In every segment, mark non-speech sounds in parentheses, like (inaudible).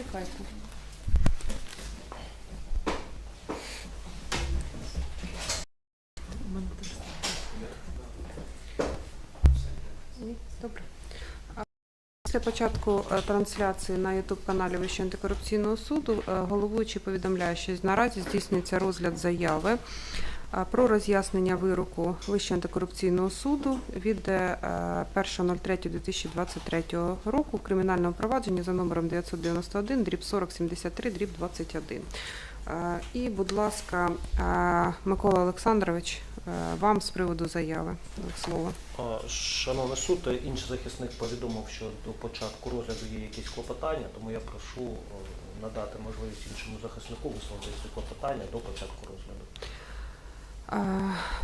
Почекайте. Ні? Добре. Після початку е, трансляції на youtube каналі Вищого антикорупційного суду е, головуючий повідомляє, що наразі здійснюється розгляд заяви про роз'яснення вироку Вищого антикорупційного суду від е, 1.03.2023 року в кримінальному провадженні за номером 991 дріб 4073 дріб 21. Е, І, будь ласка, е, Микола Олександрович, е, вам з приводу заяви слово. Шановний суд, е, інший захисник повідомив, що до початку розгляду є якісь клопотання, тому я прошу е, надати можливість іншому захиснику висловити клопотання до початку розгляду.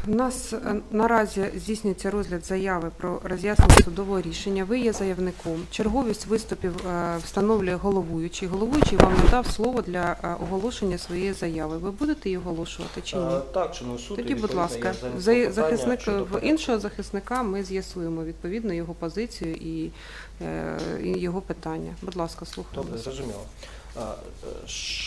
У нас е, наразі здійснюється розгляд заяви про роз'яснення судового рішення. Ви є заявником. Черговість виступів е, встановлює головуючий. Головуючий вам надав слово для е, оголошення своєї заяви. Ви будете її оголошувати чи ні? А, Так, шановний суд, Тоді, будь ласка, за захисник в іншого захисника ми з'ясуємо відповідно його позицію і, і його питання. Будь ласка, слухаю. Добре, зрозуміло. А,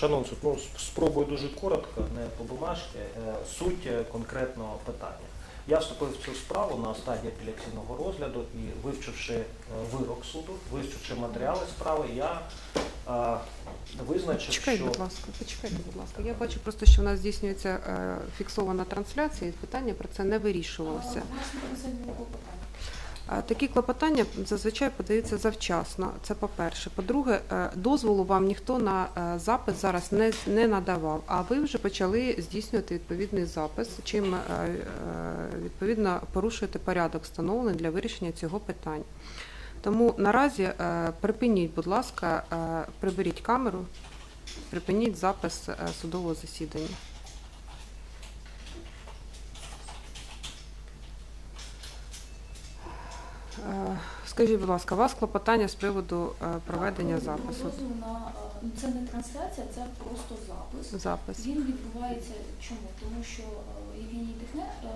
е, ну, спробую дуже коротко, не по бумажці, е, суть е, конкретного питання. Я вступив в цю справу на стадії апеляційного розгляду і вивчивши вирок суду, вивчивши матеріали справи, я е, визначив, Почекайте, що будь ласка, почекайте, будь ласка. Я бачу просто, що в нас здійснюється е, фіксована трансляція, і питання про це не вирішувалося. Такі клопотання зазвичай подаються завчасно. Це по-перше. По-друге, е, дозволу вам ніхто на е, запис зараз не, не надавав, а ви вже почали здійснювати відповідний запис, чим е, відповідно порушуєте порядок встановлений для вирішення цього питання. Тому наразі припиніть, будь ласка, приберіть камеру, припиніть запис судового засідання. Скажіть, будь ласка, у вас клопотання з приводу е, проведення Так, запису? на, е, Це не трансляція, це просто запис. Запис. Він відбувається чому? Тому що е, Євгеній Дихне е,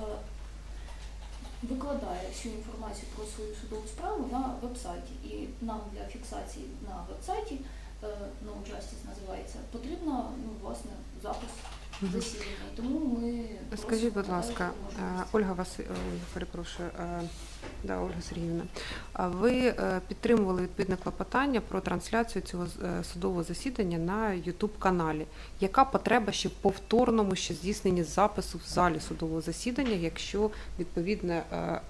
викладає всю інформацію про свою судову справу на веб-сайті. І нам для фіксації на веб-сайті, е, no justice називається, потрібно ну, власне запис. Засідання. І Тому ми Скажіть, будь ласка, е. Ольга Васи... ой, перепрошую, е, да, Ольга Сергіївна, а ви е, підтримували відповідне клопотання про трансляцію цього е, судового засідання на youtube каналі Яка потреба ще в повторному ще здійсненні запису в залі судового засідання, якщо відповідне е,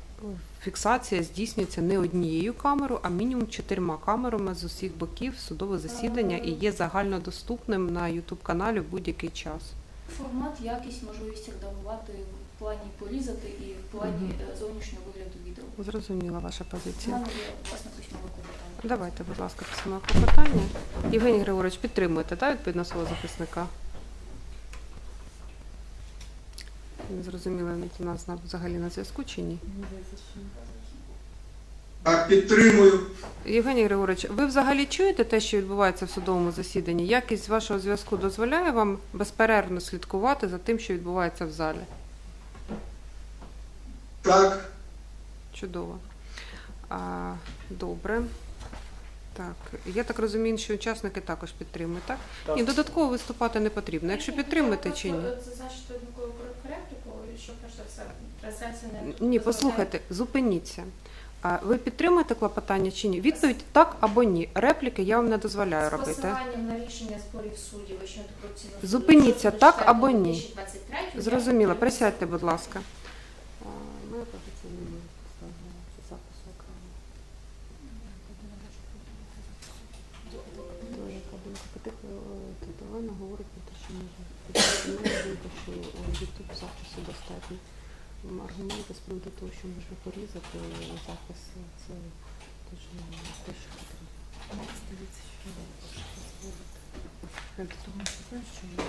фіксація здійснюється не однією камерою, а мінімум чотирма камерами з усіх боків судове засідання і є загальнодоступним на youtube каналі в будь-який час? Формат, якість, можливість редагувати в плані порізати і в плані е, зовнішнього вигляду відео. Зрозуміла ваша позиція. мене є власне письмове клопотання. Давайте, будь ласка, письмове клопотання. Євгеній Григорович, підтримуєте, так, відповідно свого захисника? Не зрозуміло, у нас взагалі на зв'язку чи ні? Так, підтримую. Євгеній Григорович, ви взагалі чуєте те, що відбувається в судовому засіданні? Якість вашого зв'язку дозволяє вам безперервно слідкувати за тим, що відбувається в залі? Так, Чудово. А, добре. Так, я так розумію, що учасники також підтримують, так? Так. Ні, додатково виступати не потрібно. Якщо підтримуєте чи ні? Це значить однаково репліку, що перш за все трансляція не Ні, послухайте, зупиніться. А ви підтримуєте клопотання чи ні? Відповідь так або ні. Репліки я вам не дозволяю з робити. посиланням на рішення зборів суддів антикорупційного суду Зупиніться, так або ні? Зрозуміло, присядьте, будь ласка. Має підстави запису окремо. Говорить про те, що може. (clears throat) Думка, що YouTube запису достатньо. Аргументи з приводу того, що можна порізати запис, це теж те, що потрібно. Здається, що не дозволити. Тому що знаєш, що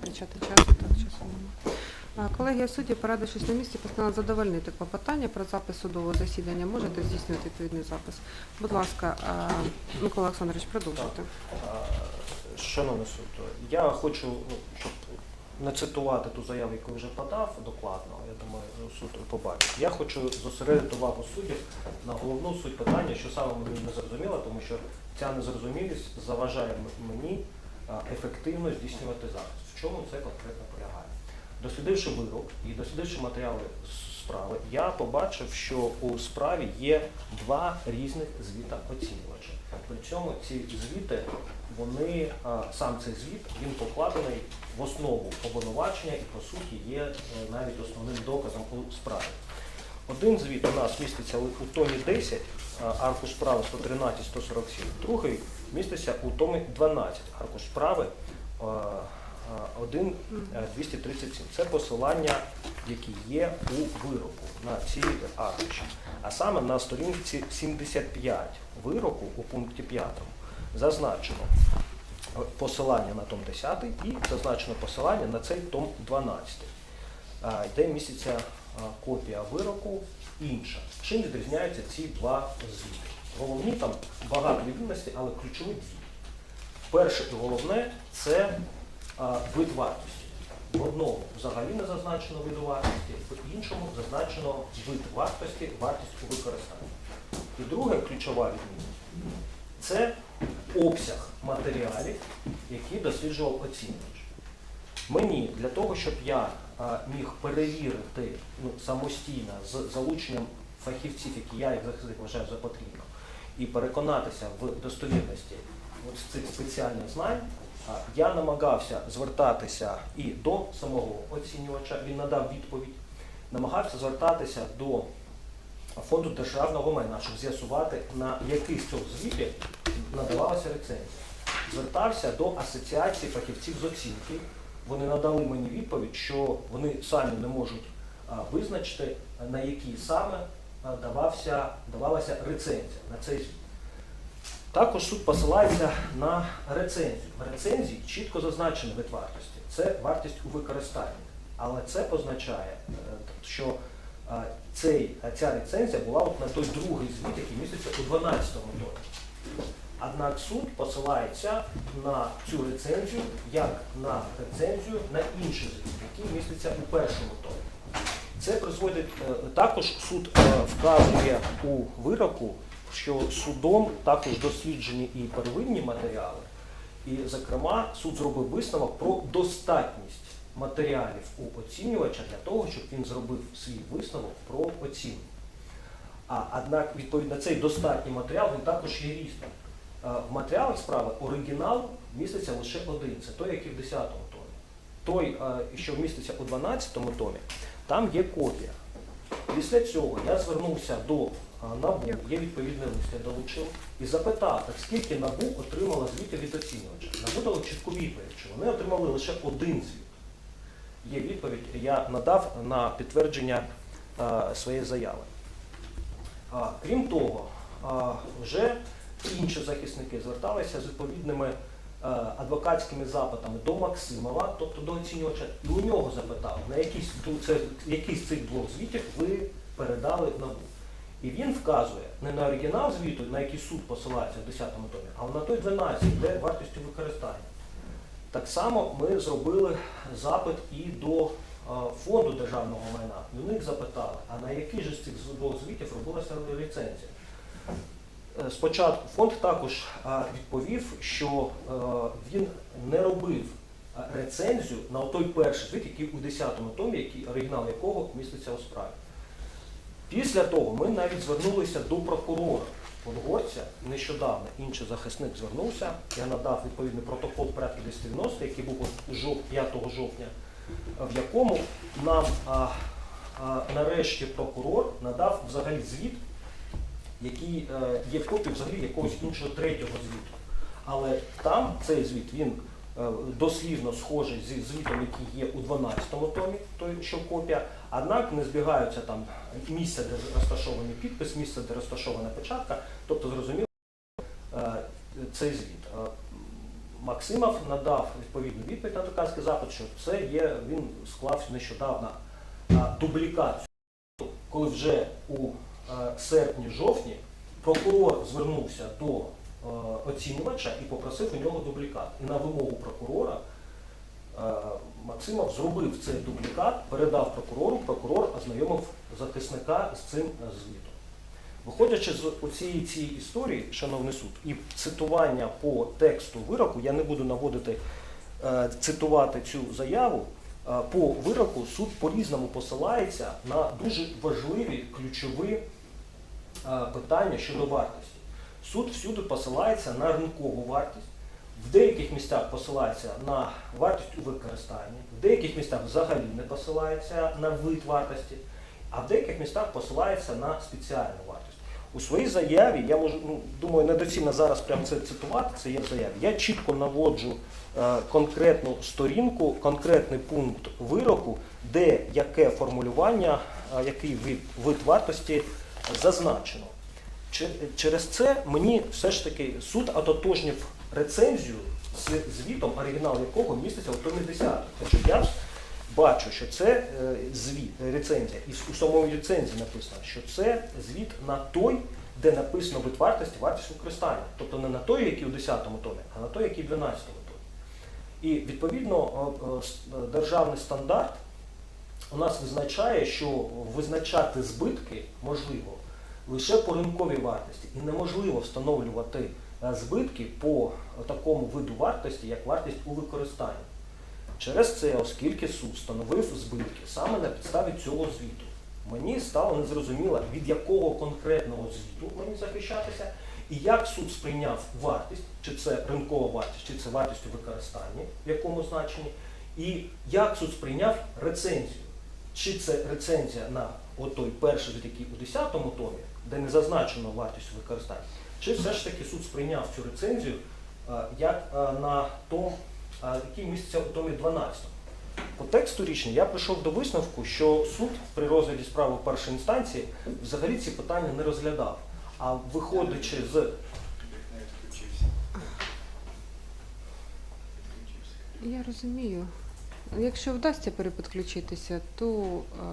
Втрачати часу, так часу немає. Колегія судді, порадившись на місці, постановила задовольнити клопотання про запис судового засідання. Можете здійснювати відповідний запис. Будь ласка, Микола Олександрович, продовжуйте. Шановний суд, я хочу, ну, щоб не цитувати ту заяву, яку вже подав докладно, я думаю, суд побачить. Я хочу зосередити увагу суддів на головну суть питання, що саме мені не зрозуміло, тому що ця незрозумілість заважає мені ефективно здійснювати захист. В чому це конкретно полягає? Дослідивши вирок і дослідивши матеріали справи, я побачив, що у справі є два різних звіта оцінювача. При цьому ці звіти, вони, сам цей звіт, він покладений в основу обвинувачення і, по суті, є е, навіть основним доказом у справі. Один звіт у нас міститься у томі 10, а, аркуш справи 113-147, другий міститься у томі 12, аркуш справи 1, е, 237. Це посилання, які є у вироку на ці аркуші. А саме на сторінці 75 вироку у пункті 5 зазначено посилання на том 10 і зазначено посилання на цей том 12, а, де міститься копія вироку інша. Чим відрізняються ці два звіти? Головні там багато відмінностей, але ключові дві. Перше і головне це вид вартості. В одному взагалі не зазначено вид вартості, в іншому зазначено вид вартості, вартість у використанні. І друга ключова відмінність це обсяг матеріалів, які досліджував оцінювач. Мені для того, щоб я міг перевірити ну, самостійно з залученням фахівців, які я як захисник вважаю за потрібно, і переконатися в достовірності от цих спеціальних знань, я намагався звертатися і до самого оцінювача, він надав відповідь, намагався звертатися до фонду державного майна, щоб з'ясувати, на який з цих звітів надавалася рецензія. Звертався до асоціації фахівців з оцінки. Вони надали мені відповідь, що вони самі не можуть визначити, на який саме давався, давалася рецензія на цей звіт. Також суд посилається на рецензію. В рецензії чітко зазначено вид вартості. Це вартість у використанні. Але це позначає, е, що цей, ця рецензія була от на той другий звіт, який міститься у 12 томі. Однак суд посилається на цю рецензію як на рецензію на інший звіт, який міститься у першому томі. Це призводить е, також суд е, вказує у вироку, що судом також досліджені і первинні матеріали, і, зокрема, суд зробив висновок про достатність матеріалів у оцінювача для того, щоб він зробив свій висновок про оцінку. А однак, відповідно, цей достатній матеріал він також є різним. В матеріалах справи оригінал міститься лише один, це той, який в 10 томі. Той, що міститься у 12 томі, там є копія. Після цього я звернувся до НАБУ, є відповідний лист, я долучив, і запитав, скільки НАБУ отримало звітів від оцінювача. НАБУ дало чітку відповідь, що вони отримали лише один звіт. Є відповідь, я надав на підтвердження е, своєї заяви. А, Крім того, а, вже інші захисники зверталися з відповідними е, адвокатськими запитами до Максимова, тобто до оцінювача, і у нього запитав, на який, з- це, який з цих двох звітів ви передали НАБУ. І він вказує не на оригінал звіту, на який суд посилається в 10 томі, а на той 12, де вартістю використання. Так само ми зробили запит і до е, фонду державного майна. І у них запитали, а на який же з цих двох звітів робилася ліцензія? Е, Спочатку фонд також е, відповів, що він не робив рецензію на той перший звіт, який у 10-му томі, який, оригінал якого міститься у справі. Після того ми навіть звернулися до прокурора Подгорця. Нещодавно інший захисник звернувся. Я надав відповідний протокол порядку 290, який був 5 жовтня, в якому нам а, а, нарешті прокурор надав взагалі звіт, який е, є копією взагалі якогось іншого третього звіту. Але там цей звіт він дослівно схожий зі звітом, який є у 12 томі, той, що копія, однак не збігаються там місце, де розташований підпис, місце, де розташована печатка, тобто зрозуміло е, цей звіт. Е, Максимов надав відповідну відповідь на адвокатський запит, що це є, він склав нещодавно е, дублікацію, коли вже у е, серпні-жовтні прокурор звернувся до е, оцінювача і попросив у нього дублікат. І на вимогу прокурора е, Максимов зробив цей дублікат, передав прокурору, прокурор ознайомив захисника з цим е, звітом. Виходячи з цієї цієї історії, шановний суд, і цитування по тексту вироку, я не буду наводити е, цитувати цю заяву. е, По вироку суд по-різному посилається на дуже важливі ключові е, питання щодо вартості. Суд всюди посилається на ринкову вартість, в деяких місцях посилається на вартість у використанні, в деяких місцях взагалі не посилається на вид вартості, а в деяких містах посилається на спеціальну вартість. У своїй заяві, я можу, ну, думаю, недоцільно зараз прямо це цитувати, це є в заяві. Я чітко наводжу е, конкретну сторінку, конкретний пункт вироку, де яке формулювання, е, який вид, вид вартості зазначено. Че- Через це мені все ж таки суд ототожнив рецензію з звітом, оригінал якого міститься у томі 10. Хоча я бачу, що це е, звіт, е, рецензія, і у самому ліцензії написано, що це звіт на той, де написано вартості, вартість використання. Тобто не на той, який у 10 томі, а на той, який у 12 томі. І відповідно с- е, державний стандарт у нас визначає, що визначати збитки можливо лише по ринковій вартості, і неможливо встановлювати е, збитки по такому виду вартості, як вартість у використанні. Через це, оскільки суд встановив збитки саме на підставі цього звіту, мені стало незрозуміло, від якого конкретного звіту мені захищатися, і як суд сприйняв вартість, чи це ринкова вартість, чи це вартість у використанні, в якому значенні, і як суд сприйняв рецензію. Чи це рецензія на отой перший який у 10 томі, де не зазначено вартість у використанні, чи все ж таки суд сприйняв цю рецензію е, як е, на том, е, який міститься у томі 12. По тексту рішення я прийшов до висновку, що суд при розгляді справи першої інстанції взагалі ці питання не розглядав. А виходячи з Я розумію. Якщо вдасться перепідключитися, то е,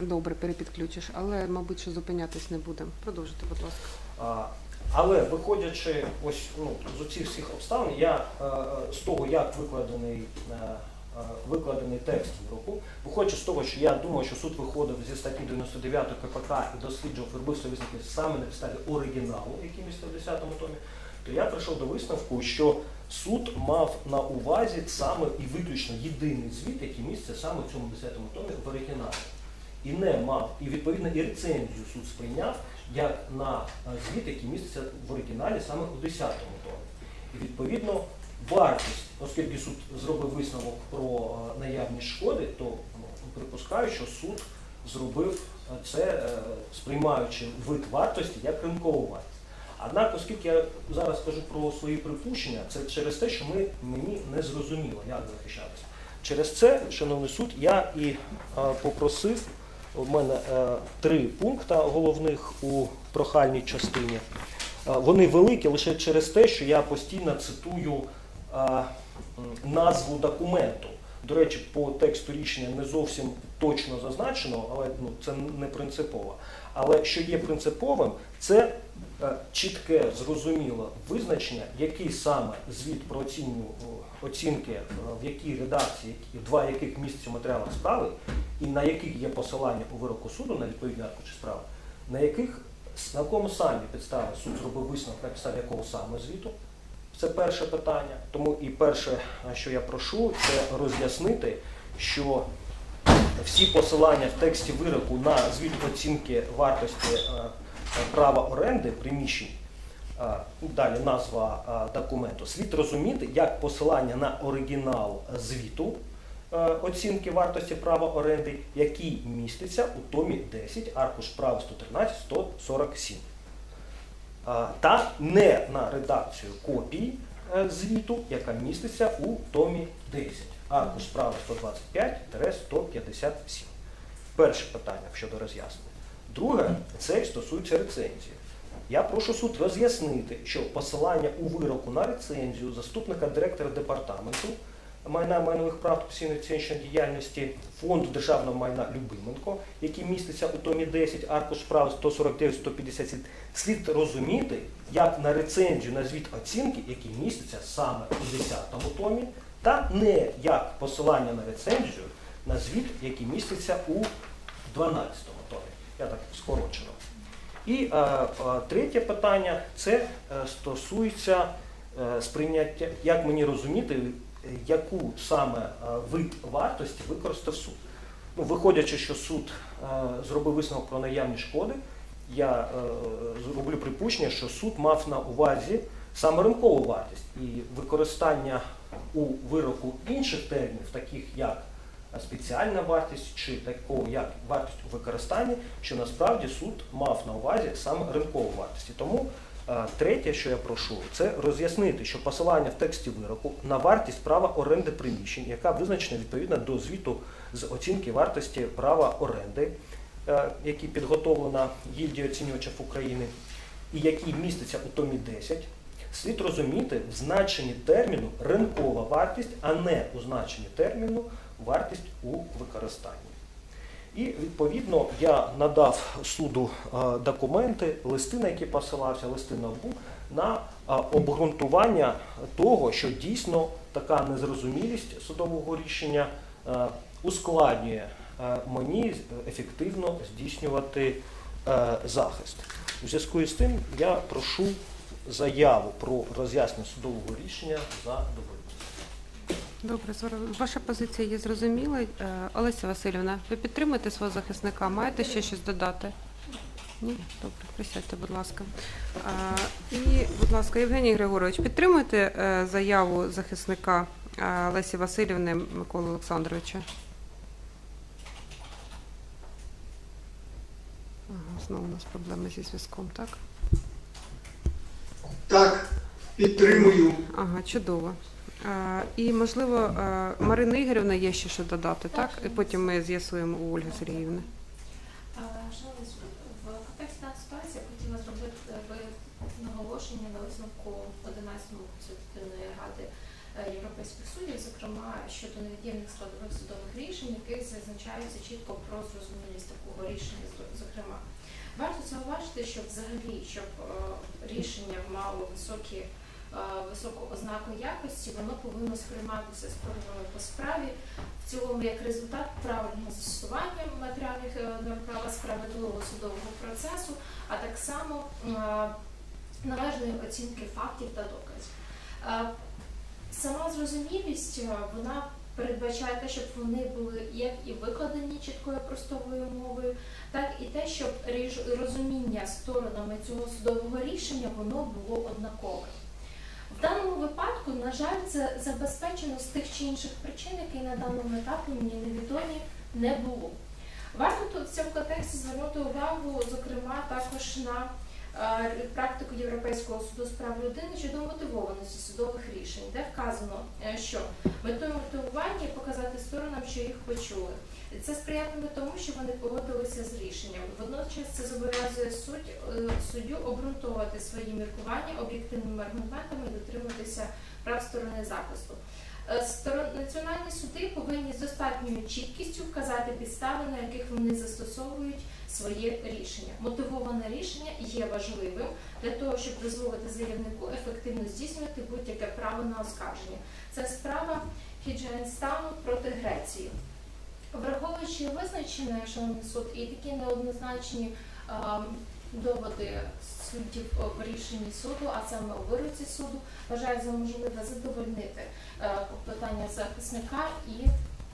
добре перепідключиш, але, мабуть, що зупинятись не будемо. Продовжуйте, будь ласка. А, Але виходячи ось ну, з оцих всіх обставин, я е, з того, як викладений, е, е, викладений текст в руку, виходячи з того, що я думаю, що суд виходив зі статті 99 КПК і досліджував виробництво визнаки саме на підставі оригіналу, який містив в 10 томі, то я прийшов до висновку, що суд мав на увазі саме і виключно єдиний звіт, який міститься саме в цьому 10 томі в оригіналі і не мав, і відповідно і рецензію суд сприйняв як на е, звіт, який міститься в оригіналі саме у 10 томі. І відповідно вартість, оскільки суд зробив висновок про е, наявність шкоди, то ну, припускаю, що суд зробив е, це, сприймаючи вид вартості як ринкову вартість. Однак, оскільки я зараз кажу про свої припущення, це через те, що ми, мені не зрозуміло, як захищатися. Через це, шановний суд, я і попросив, у мене е, три пункти головних у прохальній частині. Е, Вони великі лише через те, що я постійно цитую е, назву документу. До речі, по тексту рішення не зовсім точно зазначено, але ну, це не принципово. Але що є принциповим, це е, чітке, зрозуміле визначення, який саме звіт про оціню, оцінки, е, в якій редакції, які- два яких місяці в матеріалах справи, і на яких є посилання у вироку суду на відповідні аркуші справи, на яких на якому самі підставі суд зробив висновок на підставі якого саме звіту. Це перше питання. Тому і перше, що я прошу, це роз'яснити, що всі посилання в тексті вироку на звіт оцінки вартості е, права оренди приміщень, е, далі назва е, документу, слід розуміти як посилання на оригінал звіту е, оцінки вартості права оренди, який міститься у томі 10, аркуш права 113 147 та не на редакцію копії е, звіту, яка міститься у томі 10, аркуш справи 125-157. Перше питання щодо роз'яснення. Друге, це стосується рецензії. Я прошу суд роз'яснити, що посилання у вироку на рецензію заступника директора департаменту майна майнових прав та оцінювання діяльності фонду державного майна Любименко, який міститься у томі 10, аркуш справи 149-157, слід розуміти, як на рецензію на звіт оцінки, який міститься саме у 10 томі, та не як посилання на рецензію на звіт, який міститься у 12 томі. Я так скорочено. І е, е, третє питання це е, стосується е, сприйняття, як мені розуміти, яку саме вид вартості використав суд. Ну, виходячи, що суд е, зробив висновок про наявні шкоди, я е, зроблю припущення, що суд мав на увазі саме ринкову вартість і використання у вироку інших термінів, таких як спеціальна вартість чи такого як вартість у використанні, що насправді суд мав на увазі саме ринкову вартість. Тому е, третє, що я прошу, це роз'яснити, що посилання в тексті вироку на вартість права оренди приміщень, яка визначена відповідно до звіту з оцінки вартості права оренди, е, який підготовлена гільдією оцінювачів України, і який міститься у томі 10, слід розуміти в значенні терміну ринкова вартість, а не у значенні терміну вартість у використанні. І відповідно я надав суду е, документи, листи, на які посилався, листи НАБУ, на е, обґрунтування того, що дійсно така незрозумілість судового рішення е, ускладнює мені ефективно здійснювати захист. У зв'язку з тим я прошу заяву про роз'яснення судового рішення задовольнити. Добре, зараз ваша позиція є зрозуміла. Е, Олеся Васильівна, ви підтримуєте свого захисника? Маєте ще щось додати? Ні? Добре, присядьте, будь ласка. Е, І, будь ласка, Євгеній Григорович, підтримуєте е, заяву захисника Лесі Васильівни Миколи Олександровича? Знову у нас проблеми зі зв'язком? Так, підтримую. Ага, чудово. Е, І, можливо, е, Марина Ігорівна є ще що додати, так? І потім ми з'ясуємо у Ольги Сергіївни. А, в контексті даної ситуації я хотіла зробити наголошення на висновку 11 консультативної ради е, європейських суддів, зокрема щодо невід'ємних складових судових рішень, яких зазначається чітко про зрозумілість такого рішення. Зокрема, варто зауважити, що взагалі, щоб е, рішення мало високі е, високу ознаку якості, воно повинно сприйматися сторонами по справі в цілому як результат правильного застосування матеріальних е, норм права справедливого судового процесу, а так само е, належної оцінки фактів та доказів. Е, Сама зрозумілість е, вона передбачає те, щоб вони були як і викладені чіткою простовою мовою, так і те, щоб розуміння сторонами цього судового рішення воно було однакове. В даному випадку, на жаль, це забезпечено з тих чи інших причин, які на даному етапі мені невідомі не було. Варто тут в цьому контексті звернути увагу, зокрема, також на е, практику Європейського суду з прав людини щодо мотивованості судових рішень, де вказано, е, що метою мотивування сторонам, що їх почули. Це сприятиме тому, що вони погодилися з рішенням. Водночас це зобов'язує е, суддю обґрунтовувати свої міркування об'єктивними аргументами дотримуватися прав сторони захисту. Е, сторон- Національні суди повинні з достатньою чіткістю вказати підстави, на яких вони застосовують своє рішення. Мотивоване рішення є важливим для того, щоб дозволити заявнику ефективно здійснювати будь-яке право на оскарження. Це справа Хідженстану проти Греції. Враховуючи визначене, шановний суд, і такі неоднозначні ем, доводи суддів в рішенні суду, а саме у вироці суду, вважаю за можливе задовольнити е, питання захисника і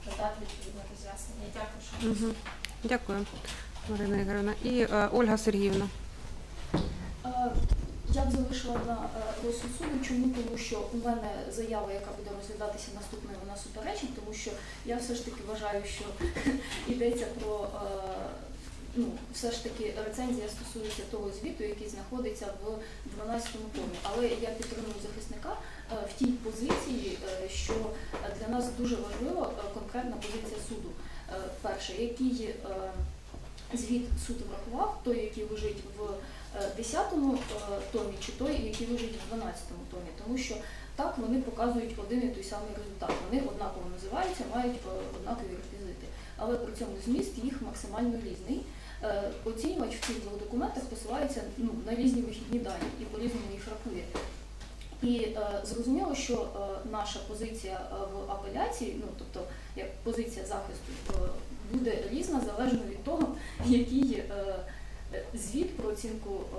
надати відповідне роз'яснення. Дякую, що Угу. Дякую, Марина Ігорівна. І е, Ольга Сергіївна. Е, Я б залишила на е, розсуд суду. Чому? Тому що у мене заява, яка буде розглядатися наступною, вона суперечить, тому що я все ж таки вважаю, що (laughs) йдеться про е, ну, все ж таки рецензія стосується того звіту, який знаходиться в 12 томі. Але я підтримую захисника е, в тій позиції, що для нас дуже важлива конкретна позиція суду. Перше, який звіт суд врахував, той, який лежить в е, 10 е, томі, чи той, який лежить в 12 томі, тому що так вони показують один і той самий результат. Вони однаково називаються, мають е, однакові реквізити, але при цьому зміст їх максимально різний. Е, Оцінювач в цих двох документах посилається ну, на різні вихідні дані і по-різному їх рахує. І е, зрозуміло, що е, наша позиція в апеляції, ну тобто як позиція захисту, е, буде різна залежно від того, (laughs) який е, звіт про оцінку е,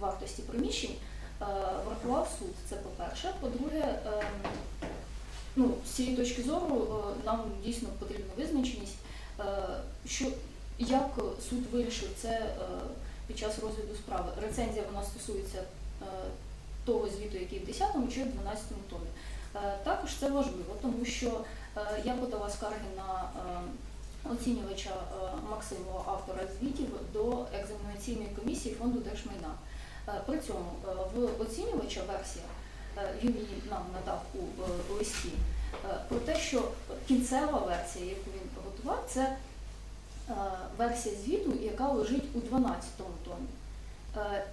вартості приміщень е, врахував суд. Це по-перше. По-друге, е, ну, з цієї точки зору нам дійсно потрібна визначеність, що як суд вирішив це під час розгляду справи. Рецензія вона стосується того звіту, який в 10 чи в 12 томі. Також це важливо, тому що я подала скарги на оцінювача е, Максимова, автора звітів, до екзаменаційної комісії фонду держмайна. Е, При цьому е, в оцінювача версія, він її нам надав у листі, про те, що кінцева версія, яку він готував, це версія звіту, яка лежить у 12 томі.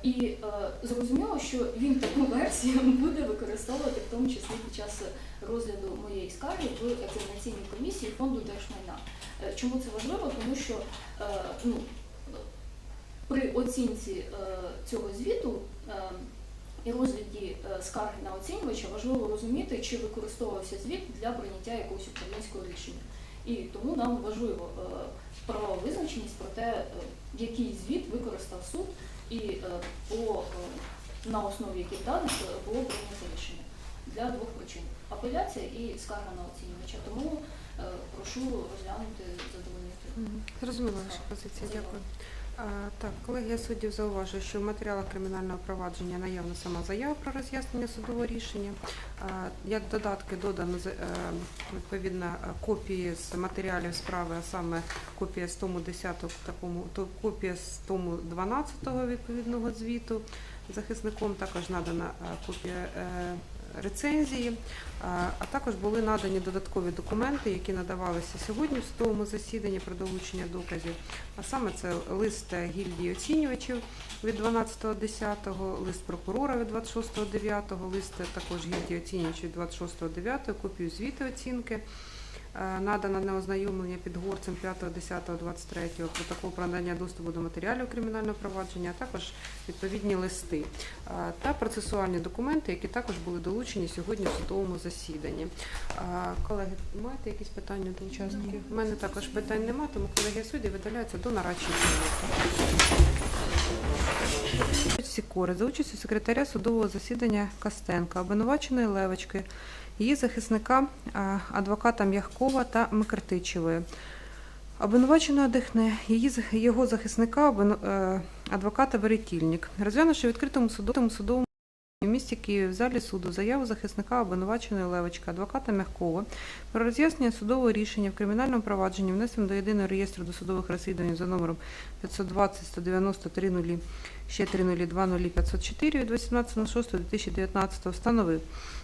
І зрозуміло, що він таку версію (laughs) буде використовувати в тому числі під час розгляду моєї скарги в екзаменаційній комісії фонду держмайна. Е, Чому це важливо? Тому що е, ну, при оцінці е, цього звіту і розгляді скарги на оцінювача важливо розуміти, чи використовувався звіт для прийняття якогось управлінського рішення. І тому нам важливо правова визначеність про те, який звіт використав суд і по, на основі яких даних було прийнято рішення для двох причин апеляція і скарга на оцінювача. Тому прошу розглянути задовольнити. Зрозуміла ваша позиція, дякую. А, Так, колегія суддів зауважує, що в матеріалах кримінального провадження наявна сама заява про роз'яснення судового рішення. А, Як додатки додано е, відповідно е, копії з матеріалів справи, а саме копія з тому 10 такому, то копія з тому 12 відповідного звіту захисником, також надана е, копія е, рецензії. А а також були надані додаткові документи, які надавалися сьогодні в судовому засіданні про долучення доказів. А саме це лист гільдії оцінювачів від 12.10, лист прокурора від 26.9, лист також гільдії оцінювачів від 26.9, копію звіту оцінки. Е, Надано на ознайомлення під горцем 5.10.23 протокол про надання доступу до матеріалів кримінального провадження, а також відповідні листи е, та процесуальні документи, які також були долучені сьогодні в судовому засіданні. Е, Колеги, маєте якісь питання до учасників? У мене також питань немає, тому колегія судді видаляється до нарадчої кімнати. Сікори за участю секретаря судового засідання Костенка, обвинуваченої Левочки, її захисника е, адвоката М'ягкова та Микритичевої. Обвинуваченого Дехне, її його захисника, е, адвоката Веретільник, розглянувши відкритому судовому судовому в місті Києві в залі суду заяву захисника обвинуваченої Левочка, адвоката Мягкова про роз'яснення судового рішення в кримінальному провадженні внесено до єдиного реєстру досудових розслідувань за номером 520 190 30 ще 3020 504 від 18.06.2019 встановив,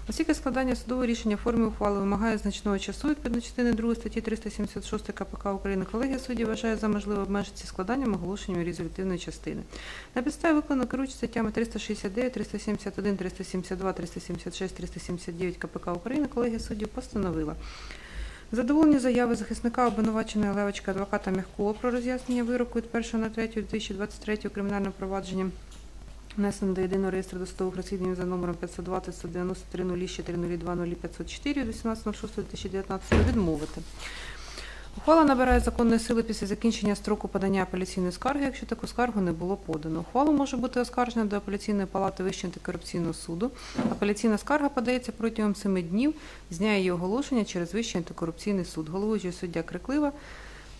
оскільки складання судового рішення в формі ухвали вимагає значного часу відповідно частини 2 статті 376 КПК України, колегія судді вважає за можливе обмежити складанням оголошенням резолютивної частини. На підставі викладено керуючи статтями 369, 371, 372, 376, 379 КПК України, колегія суддів постановила Задоволені заяви захисника обвинуваченої Левочка адвоката Мягкова про роз'яснення вироку від 1 на 3 2023 кримінального провадження внесено до єдиного реєстру досудових розслідувань за номером 520 193 0 ще 3020 504 від 18.06.2019 відмовити. Ухвала набирає законної сили після закінчення строку подання апеляційної скарги, якщо таку скаргу не було подано. Ухвала може бути оскаржена до апеляційної палати Вищого антикорупційного суду. Апеляційна скарга подається протягом 7 днів з дня її оголошення через Вищий антикорупційний суд. Головуючий суддя Криклива,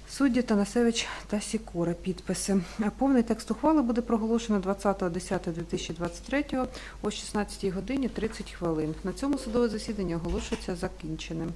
судді Танасевич та Сікора. Підписи. Повний текст ухвали буде проголошено 20.10.2023 о 16 годині 30 хвилин. На цьому судове засідання оголошується закінченим.